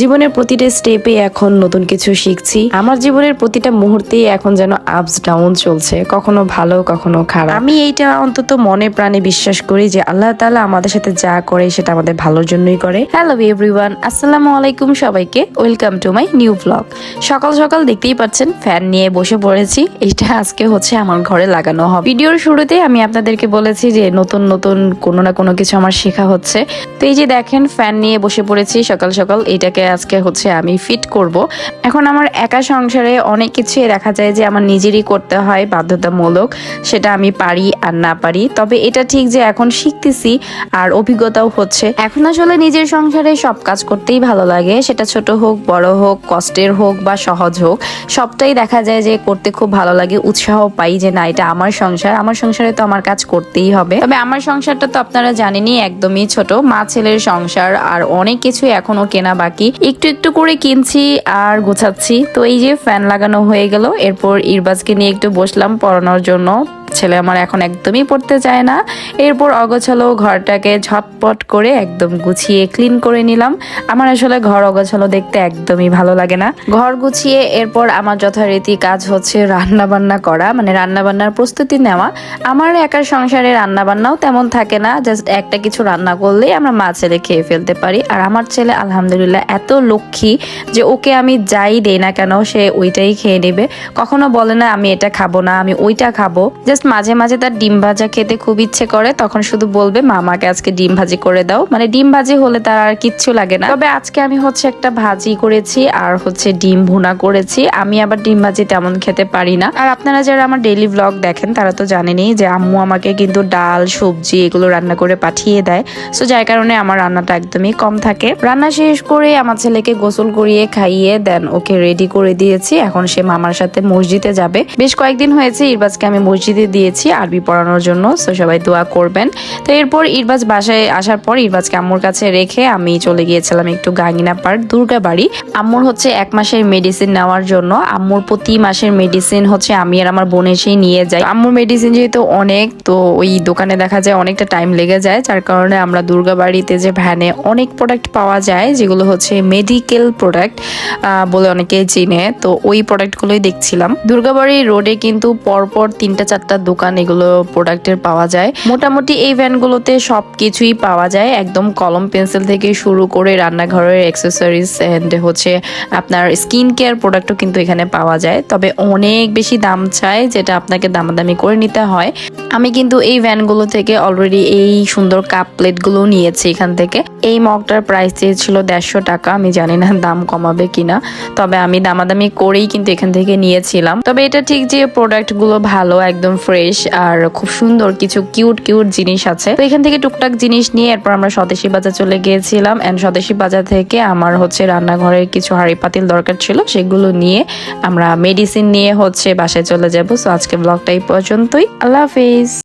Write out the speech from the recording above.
জীবনের প্রতিটা স্টেপে এখন নতুন কিছু শিখছি। আমার জীবনের প্রতিটা মুহূর্তেই এখন যেন আপস ডাউন চলছে, কখনো ভালো, কখনো খারাপ। আমি এইটা অন্তত মনে প্রাণে বিশ্বাস করি যে আল্লাহ তাআলা আমাদের সাথে যা করে সেটা আমাদের ভালোর জন্যই করে। হ্যালো এভরিওয়ান আসসালামু আলাইকুম সবাইকে। Welcome to my new blog সকাল সকাল দেখতেই পাচ্ছেন ফ্যান নিয়ে বসে পড়েছি। এটা আজকে হচ্ছে আমার ঘরে লাগানো হবে। ভিডিওর শুরুতে আমি আপনাদেরকে বলেছি যে নতুন নতুন কোনো না কোনো কিছু আমার শেখা হচ্ছে। তো এই যে দেখেন ফ্যান নিয়ে বসে পড়েছি সকাল সকাল। এটাকে আজকে হচ্ছে আমি ফিট করব। এখন আমার একা সংসারে অনেক কিছুই দেখা যায় যে আমার নিজেরই করতে হয়, বাধ্যতামূলক। সেটা আমি পারি আর না পারি। তবে এটা ঠিক যে এখন শিখতেছি আর অভিজ্ঞতাও হচ্ছে। এখন আসলে নিজের সংসারে সব কাজ করতেই ভালো লাগে। সেটা ছোট হোক, বড় হোক, কষ্টের হোক বা সহজ হোক, সবটাই দেখা যায় যে করতে খুব ভালো লাগে, উৎসাহ পাই যে না, এটা আমার সংসার। আমার সংসারে তো আমার কাজ করতেই হবে। তবে আমার সংসারটা তো আপনারা জানেনই, একদমই ছোট। মা ছেলের সংসার আর অনেক কিছু এখনও কেনা বাকি। একটু একটু করে কিনছি আর গোছাচ্ছি। তো এই যে ফ্যান লাগানো হয়ে গেল। এরপর ইরবাজকে নিয়ে একটু বসলাম পড়ানোর জন্য। ছেলে আমার এখন একদমই পড়তে চায় না। এরপর অগোছালো ঘরটাকে ঝটপট করে একদম গুছিয়ে ক্লিন করে নিলাম। আমার আসলে ঘর অগোছালো দেখতে একদমই ভালো লাগে না। ঘর গুছিয়ে এরপর আমার যথারীতি কাজ হচ্ছে রান্না বান্না করা মানে রান্না বান্নার প্রস্তুতি নেওয়া। আমার একার সংসারে রান্না বান্নাও তেমন থাকে না জাস্ট একটা কিছু রান্না করলেই আমরা মা ছেলে খেয়ে ফেলতে পারি। আর আমার ছেলে আলহামদুলিল্লাহ এত লক্ষ্মী যে ওকে আমি যাই দেই না কেন, সে ওইটাই খেয়ে নেবে। কখনো বলে না, আমি এটা খাব না, আমি ওইটা খাব। জাস্ট মাঝে মাঝে তার ডিম ভাজা খেতে খুব ইচ্ছে করে, তখন শুধু বলবে মামাকে আজকে ডিম ভাজি করে দাও। মানে ডিম ভাজি হলে তার আর কিচ্ছু লাগে না। তবে আজকে আমি হচ্ছে একটা ভাজি করেছি আর হচ্ছে ডিম ভুনা করেছি। আমি আবার ডিম ভাজি তেমন খেতে পারি না। আর আপনারা যারা আমার ডেইলি ব্লগ দেখেন, তারা তো জানেনই যে আম্মু আমাকে কিন্তু ডাল, সবজি এগুলো রান্না করে পাঠিয়ে দেয়। সো যার কারণে আমার রান্নাটা একদমই কম থাকে। রান্না শেষ করে আমার ছেলেকে গোসল করিয়ে খাইয়ে দেন, ওকে রেডি করে দিয়েছি। এখন সে মামার সাথে মসজিদে যাবে। বেশ কয়েকদিন হয়েছে, ইরবাজকে আমি মসজিদে দিয়েছি আরবি পড়ানোর জন্য, তো সবাই দোয়া করবেন। তো এরপর ইরবাজ বাসায় আসার পর ইরবাজকে আম্মুর কাছে রেখে আমি চলে গিয়েছিলাম একটু গাঙ্গিনা পার্ক, দুর্গা বাড়ি। আম্মুর হচ্ছে এক মাসের মেডিসিন নেওয়ার জন্য। আম্মুর প্রতি মাসের মেডিসিন হচ্ছে আমি আর আমার বোন এসেই নিয়ে যাই। আম্মুর মেডিসিন যেহেতু অনেক, তো ওই দোকানে দেখা যায় অনেকটা টাইম লেগে যায়, যার কারণে আমরা দুর্গা বাড়িতে যে ভ্যানে অনেক প্রোডাক্ট পাওয়া যায়, যেগুলো হচ্ছে মেডিকেল প্রোডাক্ট বলে অনেকে চিনে। তো ওই প্রোডাক্টগুলোই দেখছিলাম। দুর্গাবাড়ি রোডে কিন্তু পরপর তিনটা, চারটা দোকান, এগুলো প্রোডাক্টের পাওয়া যায়। মোটামুটি এই ভ্যানগুলোতে সব কিছুই পাওয়া যায়। একদম কলম, পেন্সিল থেকে শুরু করে রান্নাঘরের অ্যাক্সেসরিজ অ্যান্ড হচ্ছে আপনার স্কিন কেয়ার প্রোডাক্টও কিন্তু এখানে পাওয়া যায়। তবে অনেক বেশি দাম চায়, যেটা আপনাকে দামাদামি করে নিতে হয়। আমি কিন্তু এই ভ্যানগুলো থেকে অলরেডি এই সুন্দর কাপ প্লেটগুলো নিয়েছি এখান থেকে। এই মগটার প্রাইস চেয়েছিল দেড়শো টাকা, আমি জানি না দাম কমাবে কিনা, তবে আমি দামাদামি করেই কিন্তু এখান থেকে নিয়েছিলাম। তবে এটা ঠিক যে প্রোডাক্টগুলো ভালো, একদম ফ্রেশ আর খুব সুন্দর, কিছু কিউট কিউট জিনিস আছে। তো এখান থেকে টুকটাক জিনিস নিয়ে এরপর আমরা স্বদেশী বাজার চলে গিয়েছিলাম অ্যান্ড স্বদেশী বাজার থেকে আমার হচ্ছে রান্নাঘরের কিছু হাঁড়ি পাতিল দরকার ছিল, সেগুলো নিয়ে আমরা মেডিসিন নিয়ে হচ্ছে বাসায় চলে যাব। সো আজকে ব্লগটা এই পর্যন্তই। আল্লাহ হাফিজ।